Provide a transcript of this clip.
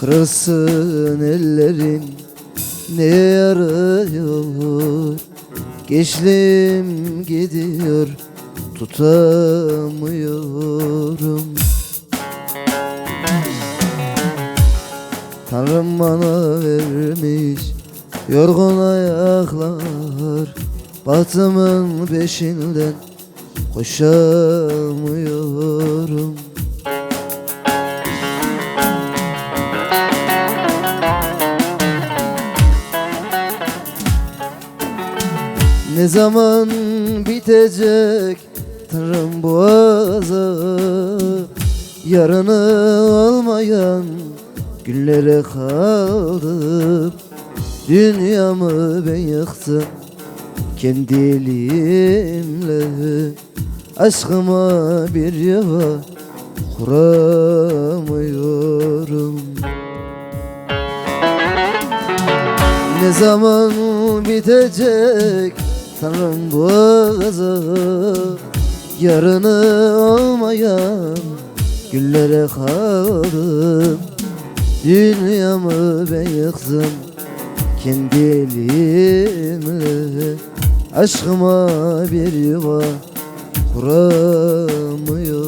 Kırılsın ellerin ne yarıyor? Gençliğim gidiyor tutamıyorum. Tanrım bana vermiş yorgun ayaklar. Batımın peşinden koşamıyorum Ne zaman bitecek Tanrım azap Yarını olmayan günlere kaldım Dünyamı ben yıktım kendi elimle. Aşkıma bir yuva kuramıyorum. Ne zaman bitecek Tanrım bu azap Yarını olmayan güllere kaldım. Dünyamı ben yıktım kendi elimle Aşkıma bir yuva kuramıyorum